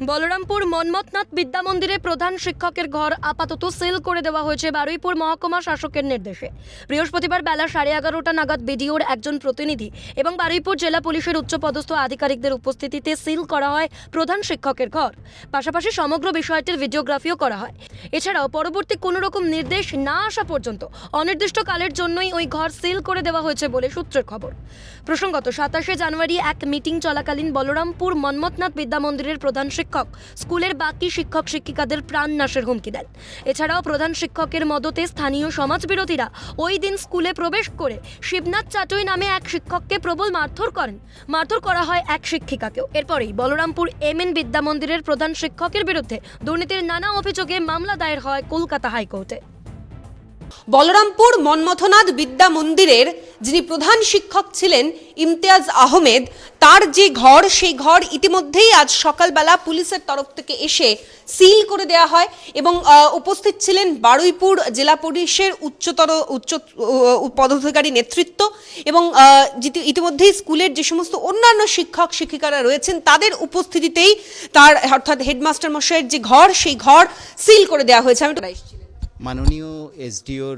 বলরামপুর মন্মথনাথ বিদ্যা মন্দিরে প্রধান শিক্ষকের ঘর আপাতত সিল করে দেওয়া হয়েছে বারুইপুর মহকুমা শাসকের নির্দেশে। বৃহস্পতিবার বেলা সাড়ে এগারোটা নাগাদ বিডিওর একজন প্রতিনিধি এবং বারুইপুর জেলা পুলিশের উচ্চপদস্থ আধিকারিকদের উপস্থিতিতে সিল করা হয় প্রধান শিক্ষকের ঘর। পাশাপাশি সমগ্র বিষয়টির ভিডিওগ্রাফিও করা হয়। এছাড়াও পরবর্তী কোনো রকম নির্দেশ না আসা পর্যন্ত অনির্দিষ্টকালের জন্যই ওই ঘর সিল করে দেওয়া হয়েছে বলে সূত্রের খবর। প্রসঙ্গত সাতাশে জানুয়ারি এক মিটিং চলাকালীন বলরামপুর মন্মথনাথ বিদ্যা মন্দিরের প্রধান শিক্ষক। স্কুলের বাকি শিক্ষক শিক্ষিকাদের প্রাণ নাশের হুমকি দেন। এছাড়াও প্রধান শিক্ষকের মদতে স্থানীয় সমাজবিরোধীরা ওই দিন স্কুলে প্রবেশ করে শিবনাথ চাটুই নামে এক শিক্ষককে প্রবল মারধর করেন। মারধর করা হয় এক শিক্ষিকাকেও। এরপরেই বলরামপুর এম এন বিদ্যা মন্দিরের প্রধান শিক্ষকের বিরুদ্ধে দুর্নীতির নানা অভিযোগে মামলা দায়ের হয় কলকাতা হাইকোর্টে। বলরামপুর মন্মথনাথ বিদ্যা মন্দিরের যিনি প্রধান শিক্ষক ছিলেন ইমতিয়াজ আহমেদ, তার যে ঘর, সেই ঘর ইতিমধ্যেই আজ সকালবেলা পুলিশের তরফ থেকে এসে সিল করে দেওয়া হয় এবং উপস্থিত ছিলেন বারুইপুর জেলা পুলিশের উচ্চতর, উচ্চ পদাধিকারী নেতৃত্ব এবং ইতিমধ্যেই স্কুলের যে সমস্ত অন্যান্য শিক্ষক, শিক্ষিকারা রয়েছেন, তাদের উপস্থিতিতেই তার, অর্থাৎ হেডমাস্টার মশাইয়ের যে ঘর, সেই ঘর সিল করে দেওয়া হয়েছে। আমি মাননীয় এসডিওর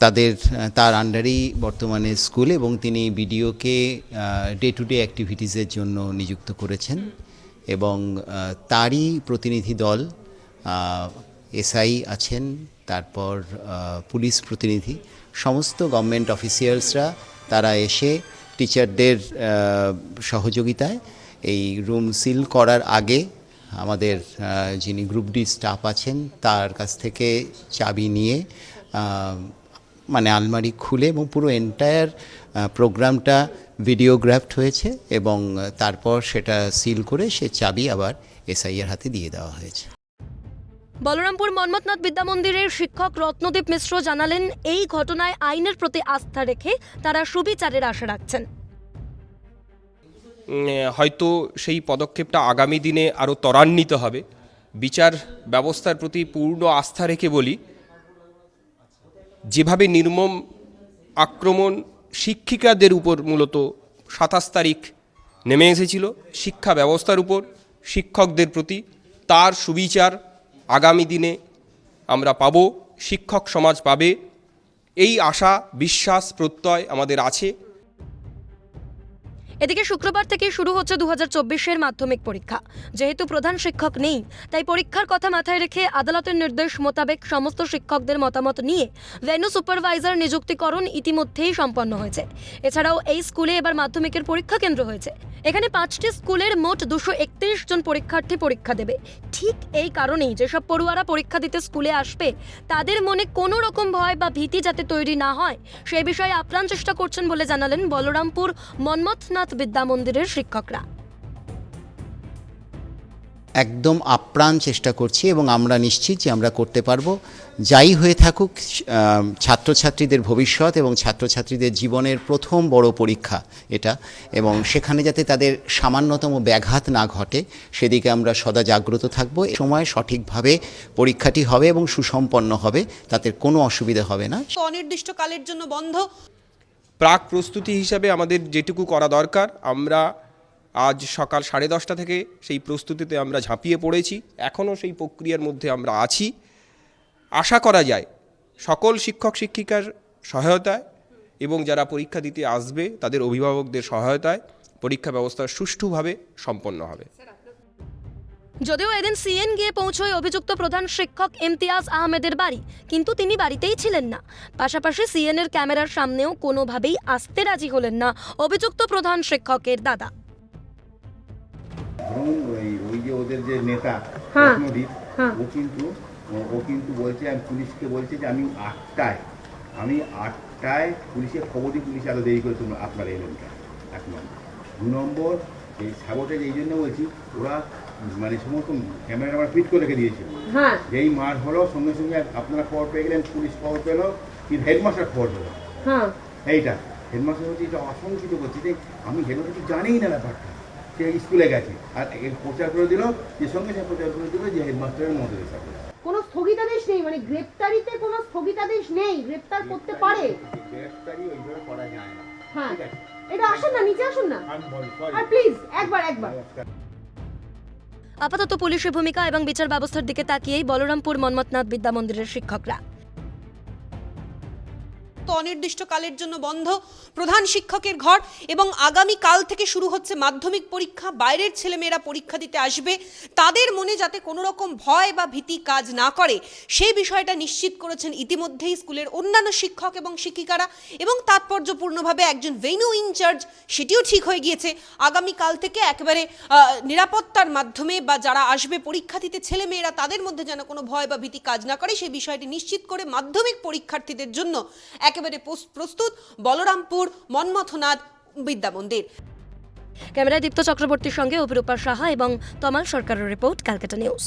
তাদের, তার আন্ডারেই বর্তমানে স্কুল এবং তিনি বিডিওকে ডে টু ডে অ্যাক্টিভিটিসের জন্য নিযুক্ত করেছেন এবং তারই প্রতিনিধি দল এসআই আছেন, তারপর পুলিশ প্রতিনিধি। সমস্ত গভর্নমেন্ট অফিসিয়ালসরা তারা এসে টিচারদের সহযোগিতায় এই রুম সিল করার আগে আমাদের যিনি গ্রুপ ডি স্টাফ আছেন, তার কাছ থেকে চাবি নিয়ে মানে আলমারি খুলে এবং পুরো এন্টায়ার প্রোগ্রামটা ভিডিওগ্রাফড হয়েছে এবং তারপর সেটা সিল করে সে চাবি আবার এসআইয়ের হাতে দিয়ে দেওয়া হয়েছে। বলরামপুর মন্মথনাথ বিদ্যামন্দিরের শিক্ষক রত্নদীপ মিশ্র জানালেন, এই ঘটনায় আইনের প্রতি আস্থা রেখে তারা সুবিচারের আশা রাখছেন। হয়তো সেই পদক্ষেপটা আগামী দিনে আরও ত্বরান্বিত হবে। বিচার ব্যবস্থার প্রতি পূর্ণ আস্থা রেখে বলি, যেভাবে নির্মম আক্রমণ শিক্ষিকাদের উপর মূলত সাতাশ তারিখ নেমে এসেছিল, শিক্ষা ব্যবস্থার উপর, শিক্ষকদের প্রতি, তার সুবিচার আগামী দিনে আমরা পাব, শিক্ষক সমাজ পাবে। এই আশা, বিশ্বাস, প্রত্যয় আমাদের আছে। এদিকে শুক্রবার থেকে শুরু হচ্ছে দু হাজার মাধ্যমিক পরীক্ষা। যেহেতু প্রধান শিক্ষক নেই, তাই পরীক্ষার কথা মাথায় রেখে আদালতের নির্দেশ মোতাবেক সমস্ত শিক্ষকদের মতামত নিয়ে ভেনু সুপারভাইজার নিযুক্তিকরণ ইতিমধ্যেই সম্পন্ন হয়েছে। এছাড়াও এই স্কুলে এবার মাধ্যমিকের পরীক্ষা কেন্দ্র হয়েছে। এখানে পাঁচটি স্কুলের মোট দুশো একত্রিশ জন পরীক্ষার্থী পরীক্ষা দেবে। ঠিক এই কারণেই যেসব পড়ুয়ারা পরীক্ষা দিতে স্কুলে আসবে, তাদের মনে কোনো রকম ভয় বা ভীতি যাতে তৈরি না হয়, সে বিষয়ে আপ্রাণ চেষ্টা করছেন বলে জানালেন বলরামপুর মন্মথনাথ বিদ্যা মন্দিরের শিক্ষকরা। একদম আপ্রাণ চেষ্টা করছি এবং আমরা নিশ্চিত যে আমরা করতে পারব। যাই হয়ে থাকুক ছাত্রছাত্রীদের ভবিষ্যৎ এবং ছাত্রছাত্রীদের জীবনের প্রথম বড় পরীক্ষা এটা এবং সেখানে যাতে তাদের সামান্যতম ব্যাঘাত না ঘটে সেদিকে আমরা সদা জাগ্রত থাকব। এ সময় সঠিকভাবে পরীক্ষাটি হবে এবং সুসম্পন্ন হবে তাতে কোনো অসুবিধা হবে না। অনির্দিষ্টকালের জন্য বন্ধ। প্রাক প্রস্তুতি হিসাবে আমাদের যেটুকু করা দরকার আমরা আজ সকাল সাড়ে দশটা থেকে সেই প্রস্তুতিতে আমরা ঝাঁপিয়ে পড়েছি। এখনও সেই প্রক্রিয়ার মধ্যে আমরা আছি। আশা করা যায় সকল শিক্ষক শিক্ষিকার সহায়তায় এবং যারা পরীক্ষা দিতে আসবে তাদের অভিভাবকদের সহায়তায় পরীক্ষা ব্যবস্থা সুষ্ঠুভাবে সম্পন্ন হবে। যদিও এদিন সিএন গিয়ে পৌঁছয় অভিযুক্ত প্রধান শিক্ষক ইমতিয়াজ আহমেদের বাড়ি, কিন্তু তিনি বাড়িতেই ছিলেন না। পাশাপাশি সিএন এর ক্যামেরার সামনেও কোনোভাবেই আসতে রাজি হলেন না অভিযুক্ত প্রধান শিক্ষকের দাদা। ধরুন ওই ওই যে ওদের যে নেতা হ্যাঁ, রত্নদীপ হ্যাঁ। ও কিন্তু ও- কিন্তু বলছে আমি পুলিশকে বলছে যে আমি আটটায় আমি আটটায় পুলিশে খবর দিই পুলিশ দেরি করে তোমরা আপনারা এলেন এক নম্বর। দু নম্বর এই সাবোটেজ এই জন্য বলছি ওরা মানে সমস্ত ক্যামেরা আমার ফিট করে রেখে দিয়েছিল। হ্যাঁ। যেই মার হলো সঙ্গে সঙ্গে আপনারা খবর পেয়ে গেলেন পুলিশ খবর পেল কিন্তু হেডমাস্টার খবর পেল? এইটা হেডমাস্টার হচ্ছে এটা আশঙ্কিত করছে যে আমি হেডমাস্টার কিছু জানিই না ব্যাপারটা। সে স্কুলে গেছে। আর প্রচার করে দিল যে সঙ্গে সঙ্গে প্রচার করে দিল যে হেডমাস্টারের মধ্যে হিসাবে কোনো স্থগিতাদেশ নেই মানে গ্রেপ্তারিতে কোনো স্থগিতাদেশ নেই গ্রেপ্তার করতে পারে। গ্রেফতারি ওইভাবে করা যায় না। হ্যাঁ। এটা আসুন না নিচে আসুন না. আর প্লিজ একবার একবার। আপাতত পুলিশের ভূমিকা এবং বিচার ব্যবস্থার দিকে তাকিয়েই বলরামপুর মন্মথনাথ বিদ্যা মন্দিরের শিক্ষকরা। অনির্দিষ্টকালের জন্য বন্ধ প্রধান শিক্ষকের ঘর এবং আগামী কাল থেকে শুরু হচ্ছে মাধ্যমিক পরীক্ষা। বাইরের ছেলেমেয়েরা পরীক্ষা দিতে আসবে। তাদের মনে যাতে কোনো রকম ভয় বা ভীতি কাজ না করে সেই বিষয়টা নিশ্চিত করেছেন ইতিমধ্যেই স্কুলের অন্যান্য শিক্ষক এবং শিক্ষিকারা এবং তাৎপর্যপূর্ণভাবে একজন ভেনু ইনচার্জ, সেটিও ঠিক হয়ে গিয়েছে। আগামী কাল থেকে একেবারে নিরাপত্তার মাধ্যমে বা যারা আসবে পরীক্ষা দিতে, ছেলেমেয়েরা তাদের মধ্যে যেন কোনো ভয় বা ভীতি কাজ না করে সেই বিষয়টি নিশ্চিত করে মাধ্যমিক পরীক্ষার্থীদের জন্য একেবারে প্রস্তুত বলরামপুর মন্মথনাথ বিদ্যা মন্দির। ক্যামেরায় দীপ্ত চক্রবর্তীর সঙ্গে অভিরূপা সাহা এবং তমাল সরকারের রিপোর্ট ক্যালকাটা নিউজ।